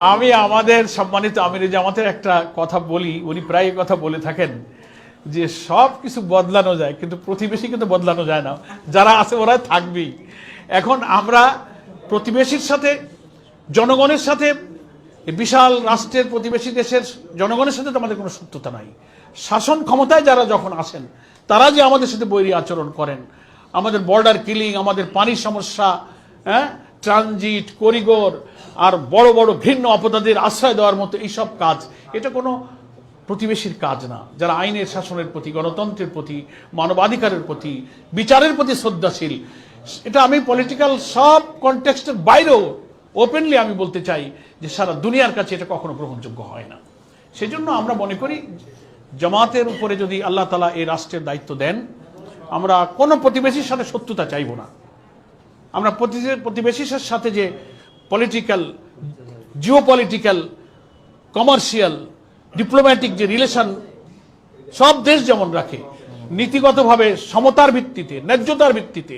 আমি আমাদের সম্মানিত আমির জামাতের একটা কথা বলি, উনি প্রায় কথা বলে থাকেন যে সব কিছু বদলানো যায়, কিন্তু প্রতিবেশী কিন্তু বদলানো যায় না। যারা আছে ওরা থাকবেই। এখন আমরা প্রতিবেশীর সাথে, জনগণের সাথে বিশাল রাষ্ট্রের প্রতিবেশী দেশের জনগণের সাথে তো আমাদের কোনো সত্যতা নাই। শাসন ক্ষমতায় যারা যখন আসেন, তারা যে আমাদের সাথে বৈরী আচরণ করেন, আমাদের বর্ডার কিলিং আমাদের পানির সমস্যা হ্যাঁ? ট্রানজিট করিডোর আর বড় বড় ঘৃণ্য অপরাধীর আশ্রয় দেওয়ার মতো এইসব কাজ, এটা কোনো প্রতিবেশীর কাজ না। যারা আইনের শাসনের প্রতি, গণতন্ত্রের প্রতি, মানবাধিকারের প্রতি, বিচারের প্রতি শ্রদ্ধাশীল, এটা আমি পলিটিক্যাল সব কনটেক্সটের বাইরেও ওপেনলি আমি বলতে চাই যে সারা দুনিয়ার কাছে এটা কখনো গ্রহণযোগ্য হয় না। সেজন্য আমরা মনে করি জামাতের উপরে যদি আল্লাহ তালা এই রাষ্ট্রের দায়িত্ব দেন, আমরা কোনো প্রতিবেশীর সাথে শত্রুতা চাইব না। আমরা প্রতি- প্রতিবেশীর সাথে যে political geo political commercial diplomatic যে রিলেশন সব দেশ যেমন রাখে নীতিগতভাবে সমতার ভিত্তিতে ন্যায্যতার ভিত্তিতে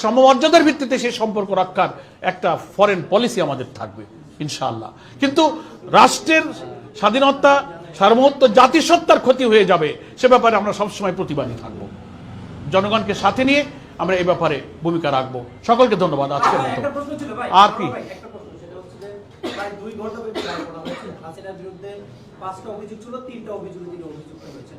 সমমর্যাদার ভিত্তিতে সেই সম্পর্ক রক্ষার একটা ফরেন পলিসি আমাদের থাকবে ইনশাআল্লাহ। কিন্তু রাষ্ট্রের স্বাধীনতা সার্বভৌমত্ব জাতিসত্তার ক্ষতি হয়ে যাবে সে ব্যাপারে আমরা সবসময় প্রতিবাদী থাকব। জনগণকে সাথে নিয়ে আমরা এই ব্যাপারে ভূমিকা রাখব। সকলকে ধন্যবাদ। আজকের মতো। আর কি? ভাই, একটা প্রশ্ন সেটা হচ্ছে যে প্রায় দুই ঘণ্টা ব্যাপী রায় করা হয়েছে। হাসিনার বিরুদ্ধে পাঁচটা অভিযোগ ছিল, তিনটা অভিযোগে তিনি অভিযুক্ত হয়েছেন।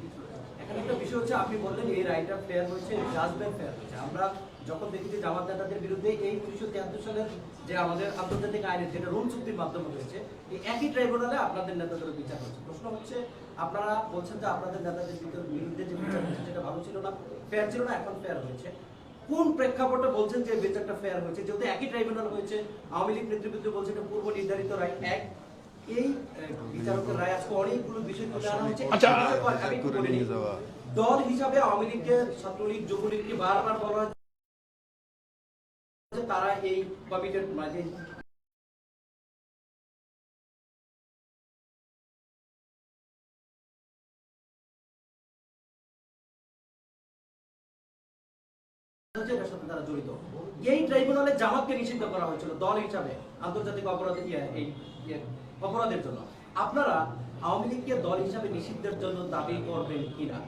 এখানে একটা বিষয় হচ্ছে, আপনি বললেন এই রায়টা ফেয়ার হয়েছে জাজমেন্ট ফেয়ার হয়েছে। আমরা যখন দেখি যে জামাত নেতাদের বিরুদ্ধে এই উনিশশো তিয়াত্তর সালের যে আমাদের আন্তর্জাতিক আইনের যেটা রোম চুক্তির মাধ্যমে হয়েছে এই একই ট্রাইব্যুনালে আপনাদের নেতাদের বিচার হচ্ছে প্রশ্ন হচ্ছে, আপনারা বলছেন যে আপনাদের নেতাদের বিরুদ্ধে যে বিচার হয়েছে, সেটা ভালো ছিল না ফেয়ার ছিল না, এখন ফেয়ার হয়েছে। কোন প্রেক্ষাপটে বলছেন যে বিচারটা ফেয়ার হয়েছে? যেহেতু একই ট্রাইব্যুনাল হয়েছে আওয়ামী লীগ নেতৃবৃন্দ বলছে এটা পূর্ব নির্ধারিত রায় এক। এই বিচারকের রায় আজকে অনেকগুলো বিষয় তুলে আনা হয়েছে। আচ্ছা। দল হিসাবে আওয়ামী লীগকে ছাত্রলীগ যুবলীগকে বারবার বলা হয়েছে তারা এই কমিটির মাঝে সাথে তারা জড়িত। এই ট্রাইব্যুনালে জামাতকে নিষিদ্ধ করা হয়েছিল দল হিসাবে আন্তর্জাতিক ইয়ে, এই ইয়ে, অপরাধের জন্য। আপনারা আওয়ামী লীগকে দল হিসাবে নিষিদ্ধের জন্য দাবি করবেন কিনা?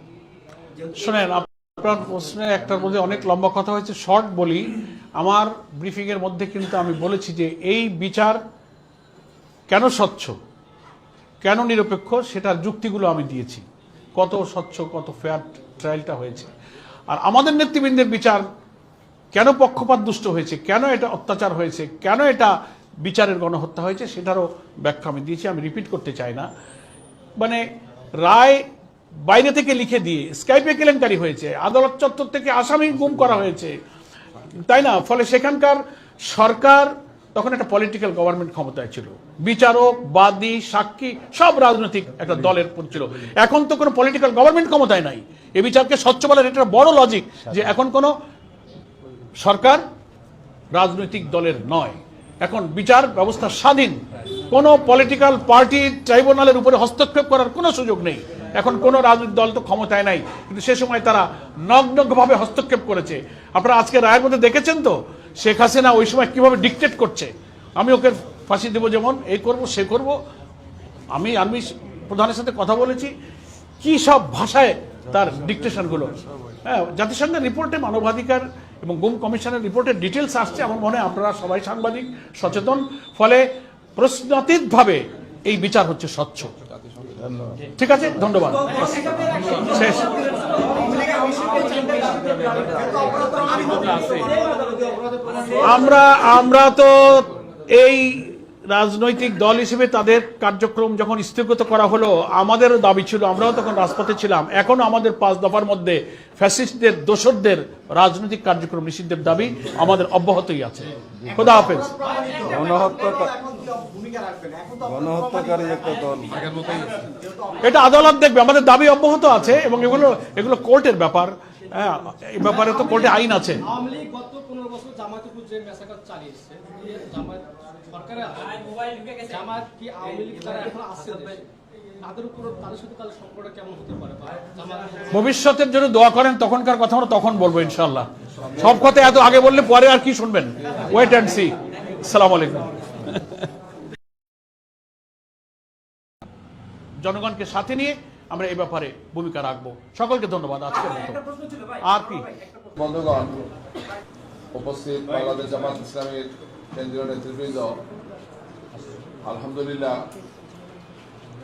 শোনেন আপনার প্রশ্নের একটার মধ্যে অনেক লম্বা কথা হয়েছে শর্ট বলি। আমার ব্রিফিং এর মধ্যে কিন্তু আমি বলেছি যে এই বিচার কেন স্বচ্ছ? কেন নিরপেক্ষ? সেটার যুক্তিগুলো আমি দিয়েছি। কত স্বচ্ছ কত ফেয়ার ট্রায়ালটা হয়েছে। আর আমাদের নেতৃবৃন্দের বিচার কেন পক্ষপাত দুষ্ট হয়েছে? কেন এটা অত্যাচার হয়েছে? কেন এটা বিচারের গণহত্যা হয়েছে? সেটারও ব্যাখ্যা আমি দিয়েছি, আমি রিপিট করতে চাই না। মানে রায় বাইরে থেকে লিখে দিয়ে স্কাইপে কেলেঙ্কারি হয়েছে, আদালত চত্বর থেকে আসামি গুম করা হয়েছে। তাই না? ফলে সেখানকার সরকার তখন একটা পলিটিক্যাল গভর্নমেন্ট ক্ষমতায় ছিল। বিচারক, বাদী, সাক্ষী, সব রাজনৈতিক একটা দলের ছিল। এখন তো কোনো পলিটিক্যাল গভর্নমেন্ট ক্ষমতায় নাই। এ বিচারকে স্বচ্ছ বলার এটা বড় লজিক যে এখন কোনো সরকার রাজনৈতিক দলের নয়। এখন বিচার ব্যবস্থা স্বাধীন। কোনো পলিটিক্যাল পার্টি ট্রাইব্যুনালের উপরে হস্তক্ষেপ করার কোনো সুযোগ নেই। এখন কোনো রাজনৈতিক দল তো ক্ষমতায় নাই। কিন্তু সে সময় তারা নগ্নভাবে হস্তক্ষেপ করেছে। আপনারা আজকে রায়ের মধ্যে দেখেছেন তো? শেখ হাসিনা ওই সময় কীভাবে ডিকটেট করছে? আমি ওকে ফাঁসি দেবো যেমন, এই করব, সে করব। আমি আর্মি প্রধানের সাথে কথা বলেছি। কি সব ভাষায় তার ডিকটেশনগুলো হ্যাঁ জাতিসংঘের রিপোর্টে মানবাধিকার এবং গুম কমিশনের রিপোর্টের ডিটেলস আসছে আমার মনে আপনারা সবাই সাংবাদিক, সচেতন। ফলে প্রশ্নাতীতভাবে এই বিচার হচ্ছে স্বচ্ছ। ঠিক আছে? ধন্যবাদ। শেষ। আমরা আমরা তো এই রাজনৈতিক দল হিসেবে তাদের কার্যক্রম যখন স্থগিত করা হলো আমাদেরও দাবি ছিল আমরাও তখন রাজপথে ছিলাম। এখনও আমাদের পাঁচ দফার মধ্যে ফ্যাসিস্টদের দোসরদের রাজনৈতিক কার্যক্রম নিষিদ্ধের দাবি আমাদের অব্যাহতই আছে। খোদা হাফেজ। গণহত্যা এখন কি ভূমিকা রাখবেন এখন তো গণহত্যাকারী একটা দল। এটা আদালত দেখবে আমাদের দাবি অব্যাহত আছে এবং এগুলো এগুলো কোর্টের ব্যাপার। হ্যাঁ এই ব্যাপারে তো কোর্টে আইন আছে। জামাত কি আওয়ামী লীগ এখন তাদের উপর তাদের সাথে তাদের সম্পর্কটা কেমন হতে পারে ভবিষ্যতের জন্য দোয়া করেন তখনকার কথা আমরা তখন বলব ইনশাল্লাহ সব কথা এত আগে বললে পরে আর কি শুনবেন? ওয়েট অ্যান্ড সি সালাম আলাইকুম। জনগণকে সাথে নিয়ে আমরা এই ব্যাপারে ভূমিকা রাখব। সকলকে ধন্যবাদ আজকের মতো। ভাই। আর কি? ভাই, একটা প্রশ্ন। বন্ধুগণ উপস্থিত বাংলাদেশ জামাত ইসলামের কেন্দ্রীয় নেতৃবৃন্দ, আলহামদুলিল্লাহ,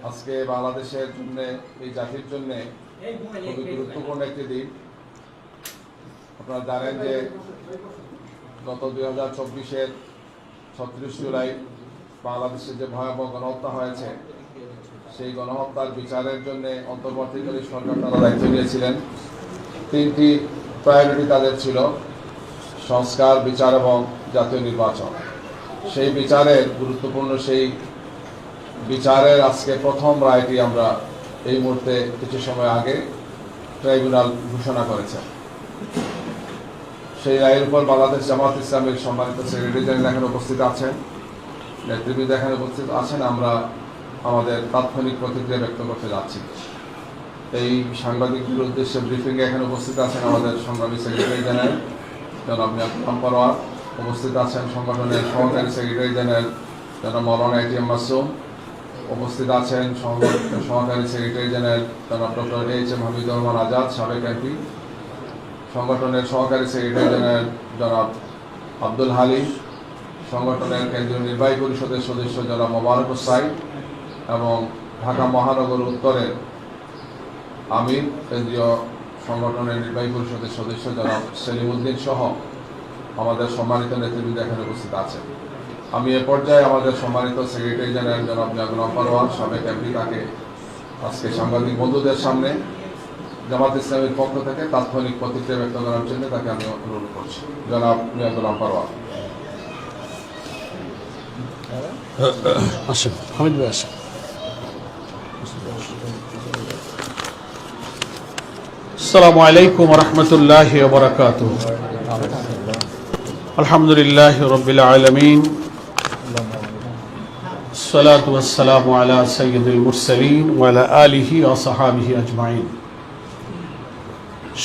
আজকে বাংলাদেশের জন্য, এই জাতির জন্য খুবই গুরুত্বপূর্ণ একটি দিন। আপনারা জানেন যে গত দুই হাজার চব্বিশের ছত্রিশ জুলাই বাংলাদেশে যে ভয়াবহ গণহত্যা হয়েছে, সেই গণহত্যার বিচারের জন্য অন্তর্বর্তীকালীন সরকার তারা দায়িত্ব নিয়েছিলেন তিনটি প্রায়োরিটি তাদের ছিল। সংস্কার, বিচার এবং জাতীয় নির্বাচন। সেই বিচারের, গুরুত্বপূর্ণ সেই বিচারের আজকে প্রথম রায়টি আমরা এই মুহূর্তে কিছু সময় আগে ট্রাইব্যুনাল ঘোষণা করেছে সেই রায়ের উপর বাংলাদেশ জামাত ইসলামের সম্মানিত সেক্রেটারি জেনারেল এখানে উপস্থিত আছেন, নেতৃবৃন্দ এখানে উপস্থিত আছেন, আমরা আমাদের তাৎক্ষণিক প্রতিক্রিয়া ব্যক্ত করতে যাচ্ছি। এই সাংবাদিকদের উদ্দেশ্যে ব্রিফিংয়ে এখানে উপস্থিত আছেন আমাদের সংগ্রামী সেক্রেটারি জেনারেল। উপস্থিত আছেন সংগঠনের সহকারী সেক্রেটারি জেনারেল জনাব মৌলানা এটিএম মাসুম। উপস্থিত আছেন সহকারী secretary general doctor H M Hamidur Rahman Azad, সাবেক এমপি। সংগঠনের সহকারী সেক্রেটারি জেনারেল জনাব আব্দুল হালিম। সংগঠনের কেন্দ্রীয় নির্বাহী পরিষদের সদস্য জনাব মোবারক হোসাইন এবং ঢাকা মহানগর উত্তরের আমির, কেন্দ্রীয় সংগঠনের নির্বাহী পরিষদের সদস্য জনাব সেলিমউদ্দিন সহ আমাদের সম্মানিত নেতৃবৃন্দ এখানে উপস্থিত আছেন। আমি এ পর্যায়ে আমাদের সম্মানিত সেক্রেটারি জেনারেল জনাব জাগুলাম পারোয়ার সাবেক এমপি তাকে আজকে সাংবাদিক বন্ধুদের সামনে, জামাত ইসলামের পক্ষ থেকে তাৎক্ষণিক প্রতিক্রিয়া ব্যক্ত করার জন্য তাকে আমি অনুরোধ করছি। জনাব মিয়াগুলাম পারোয়ার আসেন। হামিদ ভাই, আসেন। আসসালামু আলাইকুম রহমতুল্লাহ বরকাত আলহামদুলিল্লাহ রবিল আলমিন الصلاة والسلام على سيد المرسلين وعلى آله وصحابه أجمعين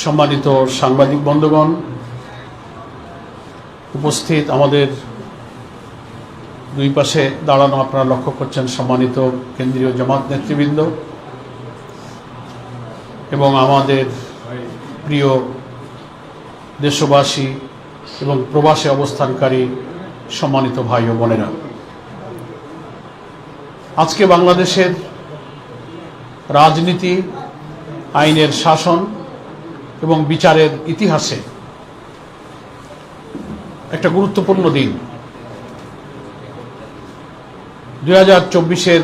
সম্মানিত সাংবাদিক বন্ধুগণ উপস্থিত আমাদের দুই পাশে দাঁড়ানো আপনারা লক্ষ্য করছেন সম্মানিত কেন্দ্রীয় জামাত নেতৃবৃন্দ এবং আমাদের প্রিয় দেশবাসী এবং প্রবাসে অবস্থানকারী সম্মানিত ভাই ও বোনেরা, আজকে বাংলাদেশের রাজনীতি, আইনের শাসন এবং বিচারের ইতিহাসে একটা গুরুত্বপূর্ণ দিন। দুই হাজার চব্বিশের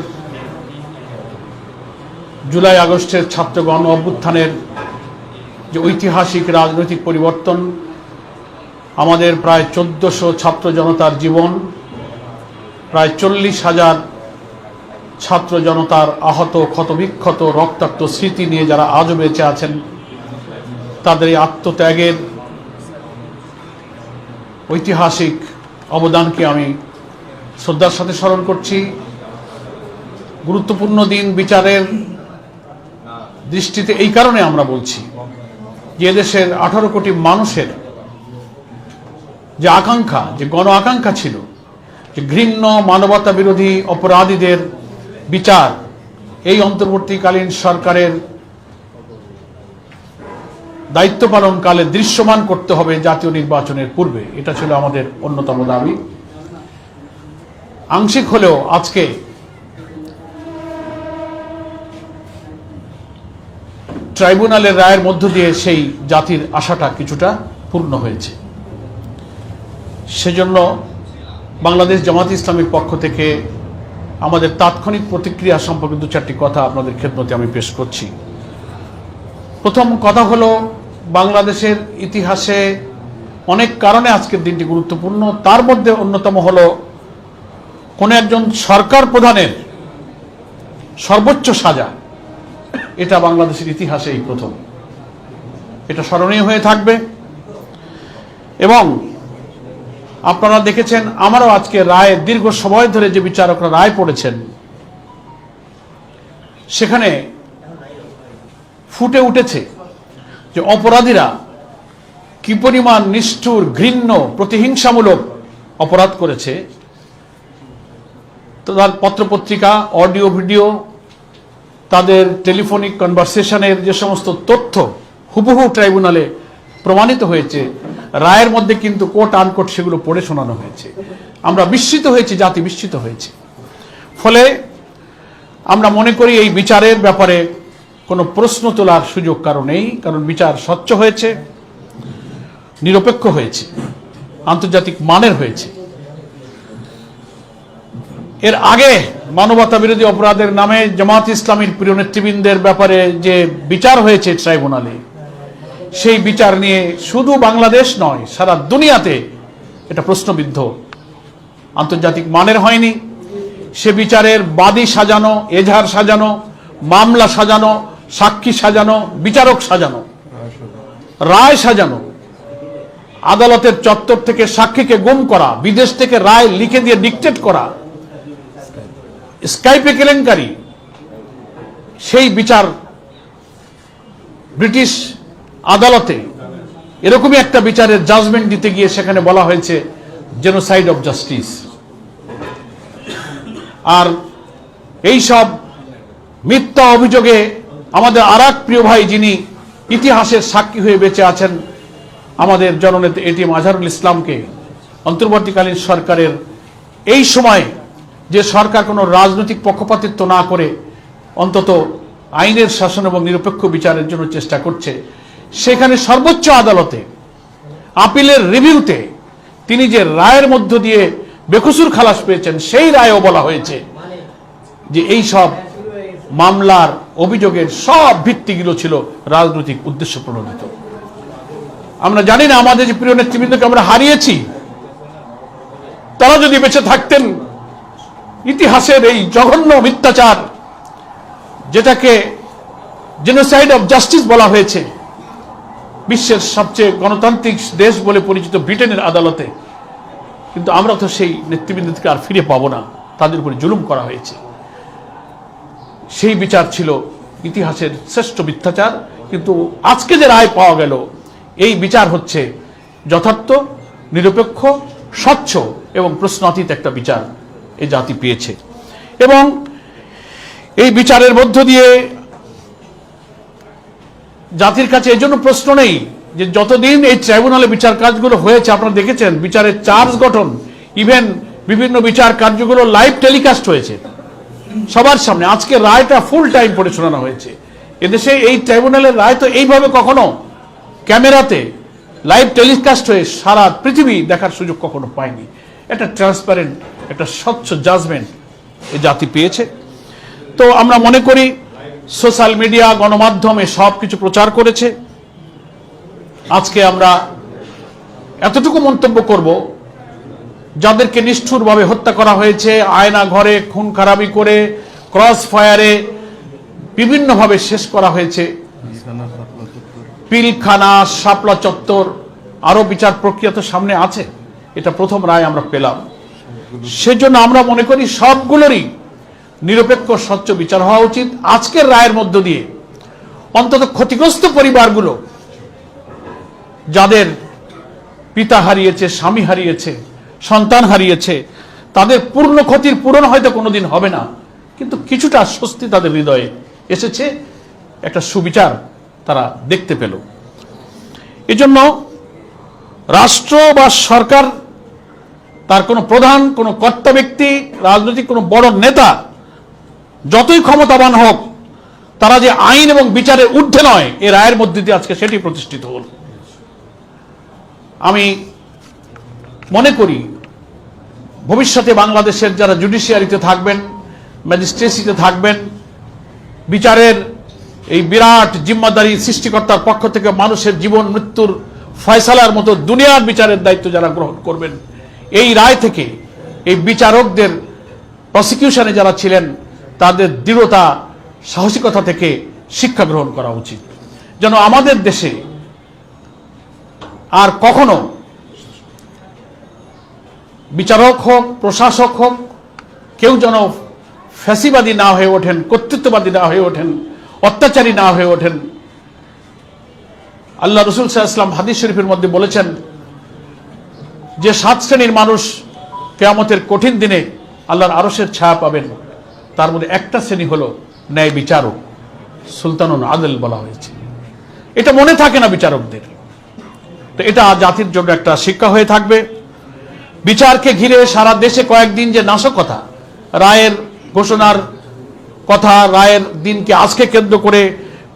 জুলাই আগস্টের ছাত্র গণ অভ্যুত্থানের যে ঐতিহাসিক রাজনৈতিক পরিবর্তন, আমাদের প্রায় চোদ্দশো ছাত্র জনতার জীবন, প্রায় চল্লিশ হাজার ছাত্র জনতার আহত, ক্ষতবিক্ষত, রক্তাক্ত স্মৃতি নিয়ে যারা আজও বেঁচে আছেন, তাদের এই আত্মত্যাগের ঐতিহাসিক অবদানকে আমি শ্রদ্ধার সাথে স্মরণ করছি। গুরুত্বপূর্ণ দিন বিচারের দৃষ্টিতে এই কারণে আমরা বলছি। যে দেশের আঠারো কোটি মানুষের যে আকাঙ্ক্ষা, যে গণ আকাঙ্ক্ষা ছিল, যে ঘৃণ্য মানবতা বিরোধী অপরাধীদের বিচার, এই অন্তর্বর্তীকালীন সরকারের দায়িত্ব পালনকালে দৃশ্যমান করতে হবে জাতীয় নির্বাচনের পূর্বে। এটা ছিল আমাদের অন্যতম দাবি। আংশিক হলেও আজকে ট্রাইব্যুনালের রায়ের মধ্য দিয়ে সেই জাতির আশাটা কিছুটা পূর্ণ হয়েছে। সেজন্য বাংলাদেশ জামাত ইসলামের পক্ষ থেকে আমাদের তাৎক্ষণিক প্রতিক্রিয়া সম্পর্কে দু চারটি কথা আপনাদের খেদমতে আমি পেশ করছি। প্রথম কথা হলো, বাংলাদেশের ইতিহাসে অনেক কারণে আজকের দিনটি গুরুত্বপূর্ণ। তার মধ্যে অন্যতম হলো, কোনো একজন সরকার প্রধানের সর্বোচ্চ সাজা এটা বাংলাদেশের ইতিহাসে এই প্রথম। এটা স্মরণীয় হয়ে থাকবে। এবং আপনারা দেখেছেন, আমারও আজকে রায়, দীর্ঘ সময় ধরে যে বিচারকরা রায় পড়েছেন, সেখানে ফুটে উঠেছে যে অপরাধীরা কি পরিমাণ নিষ্ঠুর, ঘৃণ্য, প্রতিহিংসামূলক অপরাধ করেছে। তার পত্রপত্রিকা, অডিও, ভিডিও তাদের টেলিফোনিক কনভারসেশনের যে সমস্ত তথ্য হুবহু ট্রাইব্যুনালে প্রমাণিত হয়েছে, রায়ের মধ্যে কিন্তু কোট আনকোট সেগুলো পড়ে শোনানো হয়েছে। আমরা বিস্মিত হয়েছি, জাতি বিস্মিত হয়েছে। ফলে আমরা মনে করি এই বিচারের ব্যাপারে কোনো প্রশ্ন তোলার সুযোগ কারও নেই, কারণ বিচার স্বচ্ছ হয়েছে, নিরপেক্ষ হয়েছে, আন্তর্জাতিক মানের হয়েছে। এর আগে মানবতা বিরোধী অপরাধের নামে জামাত ইসলামীর প্রিয় নেতৃবৃন্দের ব্যাপারে যে বিচার হয়েছে ট্রাইব্যুনালে, সেই বিচার নিয়ে শুধু বাংলাদেশ নয়, সারা দুনিয়াতে এটা প্রশ্নবিদ্ধ। আন্তর্জাতিক মানের হয়নি। সে বিচারের বাদী সাজানো, এজাহার সাজানো, মামলা সাজানো, সাক্ষী সাজানো, বিচারক সাজানো, রায় সাজানো, আদালতের চত্বর থেকে সাক্ষীকে গুম করা, বিদেশ থেকে রায় লিখে দিয়ে ডিকটেট করা স্কাইপে কেলেঙ্কারি। সেই বিচার ব্রিটিশ আদালতে। এরকমই একটা বিচারের জাজমেন্ট দিতে গিয়ে সেখানে বলা হয়েছে জেনোসাইড অফ জাস্টিস আর এই সব মিথ্যা অভিযোগে আমাদের আর প্রিয় ভাই যিনি ইতিহাসের সাক্ষী হয়ে বেঁচে আছেন, আমাদের জননেতা এটিএম আজহারুল ইসলামকে অন্তর্বর্তীকালীন সরকারের এই সময় যে সরকার কোনো রাজনৈতিক পক্ষপাতিত্ব না করে অন্তত আইনের শাসন এবং নিরপেক্ষ বিচারের জন্য চেষ্টা করছে, সেখানে সর্বোচ্চ আদালতে, আপিলের রিভিউতে তিনি যে রায়ের মধ্য দিয়ে বেকসুর খালাস পেয়েছেন, সেই রায়ও বলা হয়েছে যে এই সব মামলার অভিযোগের সব ভিত্তিগুলো ছিল রাজনৈতিক উদ্দেশ্য প্রণোদিত। আমরা জানি না আমাদের যে প্রিয় নেতৃবৃন্দকে আমরা হারিয়েছি, তারা যদি বেঁচে থাকতেন ইতিহাসের এই জঘন্য মিথ্যাচার, যেটাকে জেনোসাইড অফ জাস্টিস বলা হয়েছে, বিশ্বের সবচেয়ে গণতান্ত্রিক দেশ বলে পরিচিত ব্রিটেনের আদালতে। কিন্তু আমরা তো সেই নেতৃবৃন্দকে আর ফিরে পাবো না, তাদের উপরে জুলুম করা হয়েছে। সেই বিচার ছিল ইতিহাসের শ্রেষ্ঠ মিথ্যাচার, কিন্তু আজকে যে রায় পাওয়া গেল, এই বিচার হচ্ছে যথার্থ, নিরপেক্ষ, স্বচ্ছ এবং প্রশ্নাতীত একটা বিচার। এই জাতি পেয়েছে। এবং এই বিচারের মধ্য দিয়ে জাতির কাছে এজন্য প্রশ্ন নেই যে যতদিন এই ট্রাইব্যুনালে বিচার কাজগুলো হয়েছে, আপনারা দেখেছেন, বিচারের চার্জ গঠন ইভেন বিভিন্ন বিচার কার্যগুলো লাইভ টেলিকাস্ট হয়েছে। সবার সামনে, আজকে রায়টা ফুল টাইম পড়ে শোনানো হয়েছে। এদেশে এই ট্রাইব্যুনালের রায় তো এইভাবে কখনো ক্যামেরাতে লাইভ টেলিকাস্ট হয়ে সারা পৃথিবী দেখার সুযোগ কখনো পায়নি। একটা ট্রান্সপারেন্ট একটা স্বচ্ছ জাজমেন্ট এ জাতি পেয়েছে। তো আমরা মনে করি সোশ্যাল মিডিয়া গণমাধ্যমে সব কিছু প্রচার করেছে। আজকে আমরা এতটুকু মন্তব্য করব, যাদেরকে নিষ্ঠুরভাবে হত্যা করা হয়েছে, আয়না ঘরে, খুন খারাপি করে ক্রস ফায়ারে বিভিন্নভাবে শেষ করা হয়েছে। পিলখানা, শাপলা চত্বর আরও বিচার প্রক্রিয়া তো সামনে আছে। এটা প্রথম রায় আমরা পেলাম। সেজন্য আমরা মনে করি সবগুলোরই নিরপেক্ষ, স্বচ্ছ বিচার হওয়া উচিত। আজকের রায়ের মধ্য দিয়ে অন্তত ক্ষতিগ্রস্ত পরিবারগুলো যাদের পিতা হারিয়েছে, স্বামী হারিয়েছে, সন্তান হারিয়েছে, তাদের পূর্ণ ক্ষতির পূরণ হয়তো কোনোদিন হবে না, কিন্তু কিছুটা স্বস্তি তাদের হৃদয়ে এসেছে। একটা সুবিচার তারা দেখতে পেল। এজন্য রাষ্ট্র বা সরকার তার কোনো প্রধান, কোনো কর্তা ব্যক্তি, রাজনৈতিক কোনো বড় নেতা যতই ক্ষমতাবান হোক, তারা যে আইন এবং বিচারের ঊর্ধ্বে নয়, এ রায়ের মধ্যে দিয়ে আজকে সেটি প্রতিষ্ঠিত হল। আমি মনে করি, ভবিষ্যতে বাংলাদেশের যারা জুডিশিয়ারিতে থাকবেন ম্যাজিস্ট্রেসিতে থাকবেন, বিচারের এই বিরাট জিম্মাদারি সৃষ্টিকর্তার পক্ষ থেকে মানুষের জীবন, মৃত্যুর ফয়সালার মতো দুনিয়ার বিচারের দায়িত্ব যারা গ্রহণ করবেন এই রায় থেকে এই বিচারকদের প্রসিকিউশনে যারা ছিলেন, তাদের দৃঢ়তা, সাহসিকতা থেকে শিক্ষা গ্রহণ করা উচিত। যেন আমাদের দেশে আর কখনো বিচারক হোক, প্রশাসক হোক, কেউ যেন ফ্যাসিবাদী না হয়ে ওঠেন, কর্তৃত্ববাদী না হয়ে ওঠেন, অত্যাচারী না হয়ে ওঠেন। আল্লাহ রসুল সাল্লাম হাদিস শরীফের মধ্যে বলেছেন যে সাত শ্রেণির মানুষ কেয়ামতের কঠিন দিনে আল্লাহর আরসের ছায়া পাবেন, তার মধ্যে একটা শ্রেণি হলো ন্যায় বিচারক, সুলতানুল আদেল বলা হয়েছে। এটা মনে থাকে না বিচারকদের। তো এটা জাতির জন্য একটা শিক্ষা হয়ে থাকবে। বিচারকে ঘিরে সারা দেশে কয়েকদিন যে নাশকতা, রায়ের ঘোষণার কথা, রায়ের দিনকে আজকে কেন্দ্র করে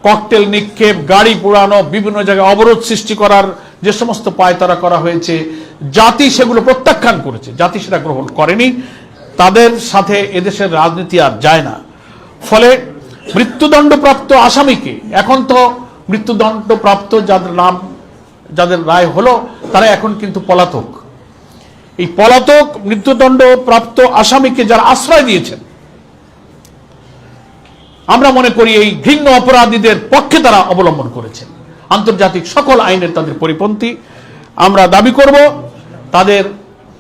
ককটেল, নিক্ষেপ, গাড়ি পোড়ানো, বিভিন্ন জায়গায় অবরোধ সৃষ্টি করার যে সমস্ত পায়তারা করা হয়েছে জাতি সেগুলো প্রত্যাখ্যান করেছে। জাতি সেটা গ্রহণ করেনি। তাদের সাথে এদেশের রাজনীতি আর যায় না। ফলে মৃত্যুদণ্ডপ্রাপ্ত আসামিকে, এখন তো মৃত্যুদণ্ডপ্রাপ্ত যাদের নাম, যাদের রায় হলো, তারা এখন কিন্তু পলাতক। এই পলাতক মৃত্যুদণ্ড প্রাপ্ত আসামিকে যারা আশ্রয় দিয়েছেন, আমরা মনে করি এই ঘৃণ্য অপরাধীদের পক্ষে তারা অবলম্বন করেছেন। আন্তর্জাতিক সকল আইনের তাদের পরিপন্থী। আমরা দাবি করব, তাদের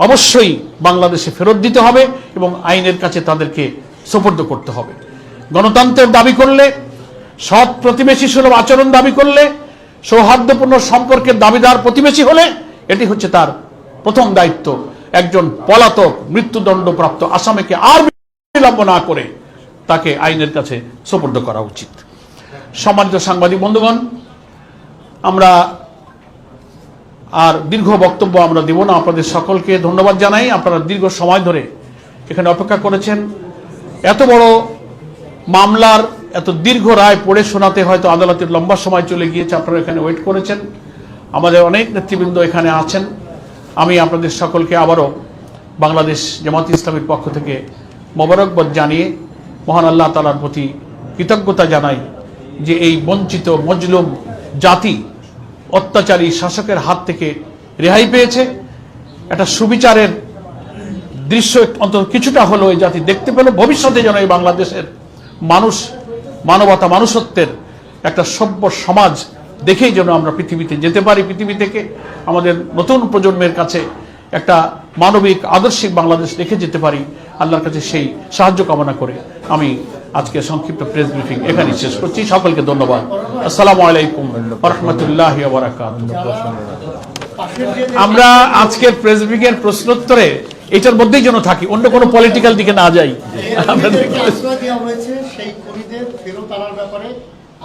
অবশ্যই বাংলাদেশে ফেরত দিতে হবে এবং আইনের কাছে তাদেরকে সোপর্দ করতে হবে। গণতন্ত্রের দাবি করলে, সৎ প্রতিবেশী সুলভ আচরণ দাবি করলে, সৌহার্দ্যপূর্ণ সম্পর্কের দাবিদার প্রতিবেশী হলে এটি হচ্ছে তার প্রথম দায়িত্ব। একজন পলাতক মৃত্যুদণ্ডপ্রাপ্ত আসামিকে আর বিলম্ব না করে তাকে আইনের কাছে সোপর্দ করা উচিত। সমাজ সাংবাদিক বন্ধুগণ, আমরা আর দীর্ঘ বক্তব্য আমরা দেব না। আপনাদের সকলকে ধন্যবাদ জানাই। আপনারা দীর্ঘ সময় ধরে এখানে অপেক্ষা করেছেন। এত বড় মামলার এত দীর্ঘ রায় পড়ে শোনাতে হয়তো আদালতের লম্বা সময় চলে গিয়েছে। আপনারা এখানে ওয়েট করেছেন। আমাদের অনেক নেতৃবৃন্দ এখানে আছেন। আমি আপনাদের সকলকে আবারও বাংলাদেশ জামাত ইসলামের পক্ষ থেকে মোবারকবাদ জানিয়ে মহান আল্লাহ তালার প্রতি কৃতজ্ঞতা জানাই যে এই বঞ্চিত মজলুম জাতি অত্যাচারী শাসকের হাত থেকে রেহাই পেয়েছে। একটা সুবিচারের দৃশ্য অন্তত কিছুটা হলো এই জাতি দেখতে পেল। ভবিষ্যতে যেন এই বাংলাদেশের মানুষ, মানবতা, মানুষত্বের একটা সভ্য সমাজ দেখেই যেন আমরা পৃথিবীতে যেতে পারি। পৃথিবী থেকে আমাদের নতুন প্রজন্মের কাছে একটা মানবিক, আদর্শিক বাংলাদেশ রেখে যেতে পারি। আল্লাহর কাছে সেই সাহায্য কামনা করে আমি আজকে সংক্ষিপ্ত প্রেস ব্রিফিং এখানে শেষ করছি। সকলকে ধন্যবাদ। আসসালামু আলাইকুম রহমতুল্লাহ আমরা আজকের প্রেস ব্রিফিংয়ের প্রশ্নোত্তরে এটার মধ্যেই যেন থাকি অন্য কোনো পলিটিক্যাল দিকে না যাই।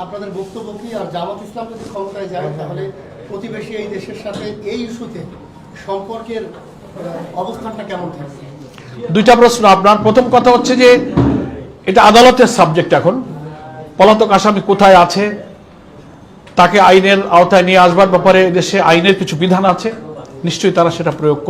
আপনাদের বক্তব্য কি? আর জামাত ইসলাম যদি ক্ষমতায় যায় তাহলে প্রতিবেশী এই দেশের সাথে এই ইস্যুতে সম্পর্কের অবস্থানটা কেমন থাকবে? দুইটা প্রশ্ন। আপনার প্রথম কথা হচ্ছে যে এটা আদালতের সাবজেক্ট এখন। পলাতক আসামি কোথায় আছে? তাকে আইনের আওতায় নিয়ে আসবার ব্যাপারে দেশে আইনের কিছু বিধান আছে? নিশ্চয়ই তারা সেটা প্রয়োগ করবে।